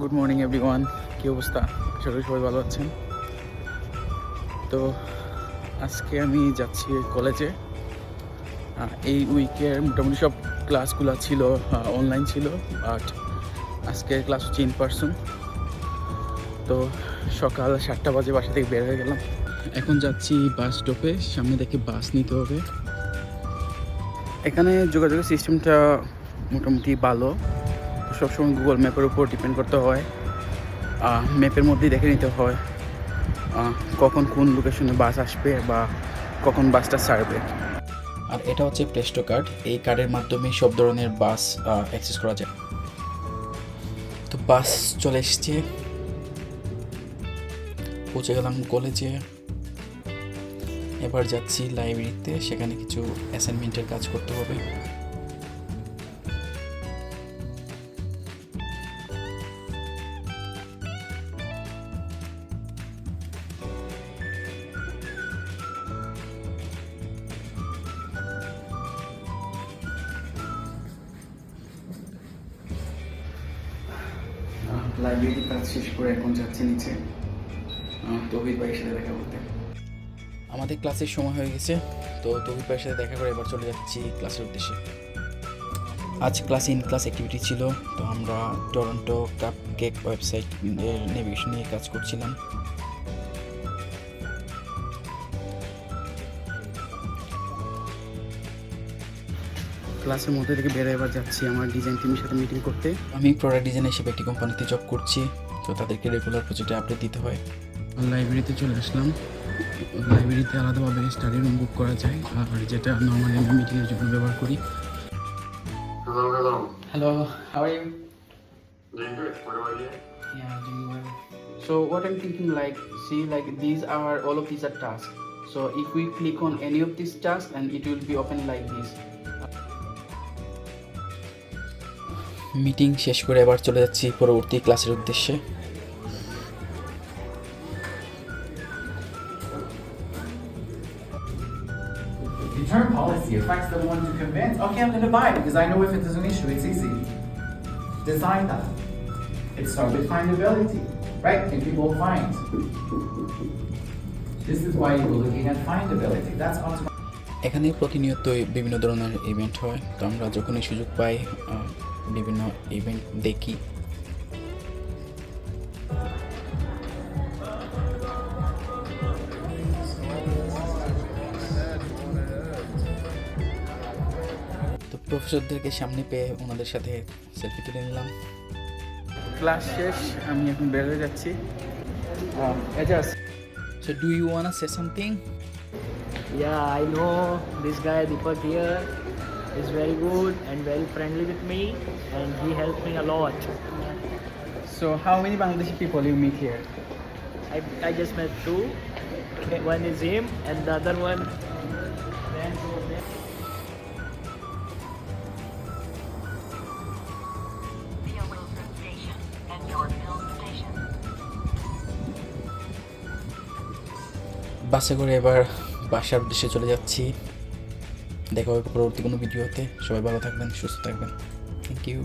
Good morning everyone কী অবস্থা? আশা করি সবাই ভালো আছেন। তো আজকে আমি যাচ্ছি কলেজে। এই উইকের মোটামুটি সব ক্লাসগুলো ছিল অনলাইন ছিল বাট আজকের ক্লাস হচ্ছে ইন পার্সন তো সকাল সাতটা বাজে বাসা থেকে বের হয়ে গেলাম। এখন যাচ্ছি বাস স্টপে সামনে দেখে বাস নিতে হবে। এখানে যোগাযোগের সিস্টেমটা মোটামুটি ভালো। সবসময় গুগল ম্যাপের উপর ডিপেন্ড করতে হয়। ম্যাপের মধ্যেই দেখে নিতে হয় কখন কোন লোকেশনে বাস আসবে বা কখন বাসটা ছাড়বে। আর এটা হচ্ছে প্লেস্টো কার্ড এই কার্ডের মাধ্যমে সব ধরনের বাস অ্যাক্সেস করা যায়। তো বাস চলে এসছে। পৌঁছে গেলাম কলেজে এবার যাচ্ছি লাইব্রেরিতে সেখানে কিছু অ্যাসাইনমেন্টের কাজ করতে হবে। লাইব্রেরির কাজ শেষ করে এখন যাচ্ছে নিচে। তহিদ ভাইয়ের সাথে দেখা করতে। আমাদের ক্লাসের সময় হয়ে গেছে, তো তহিদ ভাইয়ের সাথে দেখা করে এবার চলে যাচ্ছি ক্লাসের উদ্দেশ্যে। আজ ক্লাস ইন ক্লাস অ্যাক্টিভিটি ছিল, তো আমরা Toronto cup cake website navigation নিয়ে কাজ করছিলাম। ক্লাসের মধ্যে থেকে বেরো এবার যাচ্ছি আমার ডিজাইন টিমের সাথে মিটিং করতে আমি প্রোডাক্ট ডিজাইন হিসেবে একটি কোম্পানিতে জব করছি তো তাদেরকে রেগুলার প্রজেক্টে আপডেট দিতে হয় লাইব্রেরিতে চলে আসলাম লাইব্রেরিতে আলাদাভাবে স্টাডি রুম বুক করা যায় আর যেটা নর্মালি আমি মিটিংয়ের জন্য ব্যবহার করি. Hello how are you Doing good. What about you? Yeah, doing well. So what I'm thinking like, see like these are all of these are tasks. So if we click on any of these tasks and it will be open like this. Meeting শেষ করে এবার চলে যাচ্ছি পরবর্তী ক্লাসের উদ্দেশ্যে Return policy affects the one to convince. Okay, I'm going to buy it because I know if it is an issue, it's easy. Design that. It starts with findability, right? Can people find? This is why you were looking at findability. That's automatic. এখানে প্রতিনিয়তই বিভিন্ন ধরনের event হয় তো আমরা যখনই সুযোগ পাই বিভিন্ন ইভেন্ট দেখি। তো প্রফেসরদেরকে সামনে পেয়ে ওনাদের সাথে সেলফি তুলে নিলাম। ক্লাস শেষ আমি এখন বের হয়ে যাচ্ছি। So do you want say something Yeah, I know this guy Deepak here. is very good and very friendly with me and he helped me a lot. So how many Bangladeshi people you meet here? I, I just met two. One is him and the other one ran over there. via Wilson Station and your Mill Station. বাসে করে এবার বাসার উদ্দেশ্যে চলে যাচ্ছি দেখা হবে পরবর্তী কোনো ভিডিওতে। সবাই ভালো থাকবেন সুস্থ থাকবেন। Thank you